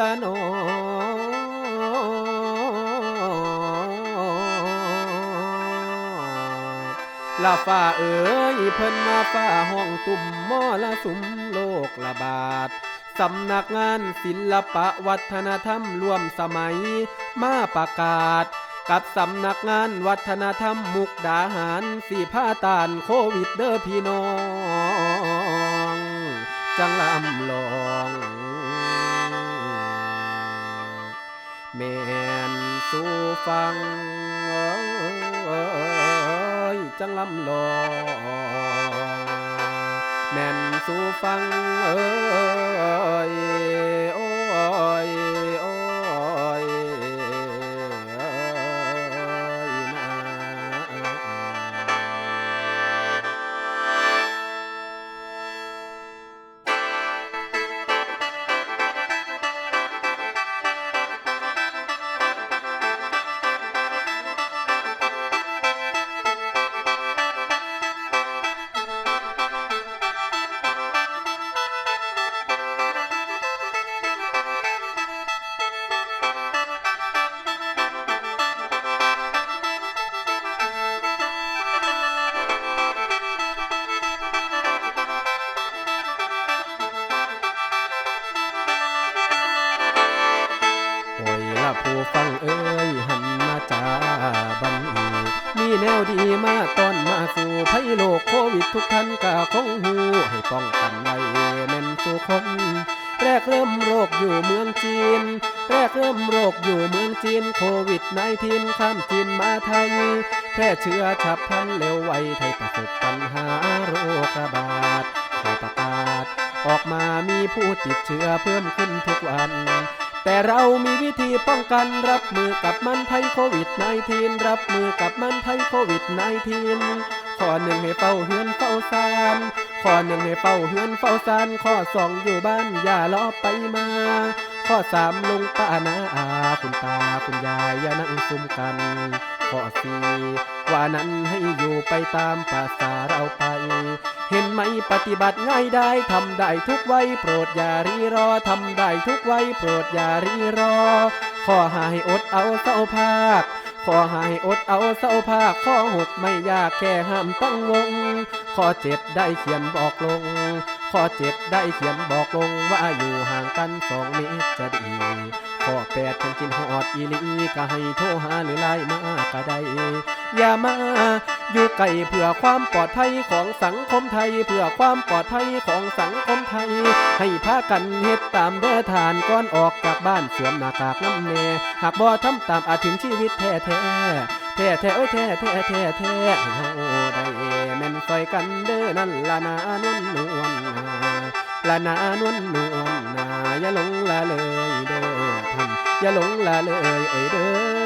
ลโนลาฟ้าเอ๋ยเพิ่นมาฟ้าห้องตุ่มมอละสุมโลกระบาดสำนักงานศิลปะวัฒนธรรมร่วมสมัย มาประกาศ กับสำนักงานวัฒนธรรมมุกดาหารสีผ้าตานโควิดเด้อพี่น้อง จังลำลอง แม่นสู่ฟังจังลำลองแม่นสู่ฟังเอ้ยโอ้ย ผู้ฟังเอ้ยหันมาจาบันอีมีแนวดีมาต้อนมาสู่ภัยโลกโควิดทุกท่านกะคงหูให้ป้องกันไว้แม่นสู่คน แรกเริ่มโรคอยู่เมืองจีน แรกเริ่มโรคอยู่เมืองจีนโควิด19ข้ามจีนมาไทย แพร่เชื้อฉับพลันเร็วไวไทยประสบปัญหาโรคระบาดขอประกาศ ออกมามีผู้ติดเชื้อเพิ่มขึ้นทุกวัน แต่เรามีวิธีป้องกันรับมือกับมันภัยโควิด -19 รับมือกับมันภัยโควิด -19 ข้อหนึ่งให้เฝ้าเฮือนเฝ้าซานข้อหนึ่งให้เฝ้าเฮือนเฝ้าซานข้อสองอยู่บ้านอย่าล้อไปมา ข้อสามลุงป้านาอาคุณตาคุณยายอย่านั่งซุ่มกัน ข้อสี่ว่านั้นให้อยู่ไปตามภาษาเราไป เห็นไหมปฏิบัติง่ายได้ทำได้ทุกวัยโปรดอย่ารีรอทำได้ทุกวัยโปรดอย่ารีรอขอให้อดเอาเศร้าภาคขอให้อดเอาเศร้าภาคข้อหกไม่ยากแค่ห้ามตั้งงง ข้อเจ็ดได้เขียนบอกลง ข้อเจ็ดได้เขียนบอกลงว่าอยู่ห่างกันสองเมตรจะดีข้อแปดคนกินหอดอีลีก็ให้โทรหาหรือไลน์มาก็ได้อย่ามาอยู่ไกลเพื่อความปลอดภัยของสังคมไทย เพื่อความปลอดภัยของสังคมไทย ให้พากันเฮ็ดตามเด้อทานก่อนออกจากบ้านสวมหน้ากากน้ำเนหากบ่ทำตามอาจถึงชีวิตแท้แท้ แท้แท้โอ้ยแท้แท้แท้แท้ให้เฮาได้แม่นซอยกันเด้อนั่นละนานวลนวลนาละนานวลนวลนาอย่าหลงละเลยเด้อท่านอย่าหลงละเลยเอ้ยเด้อ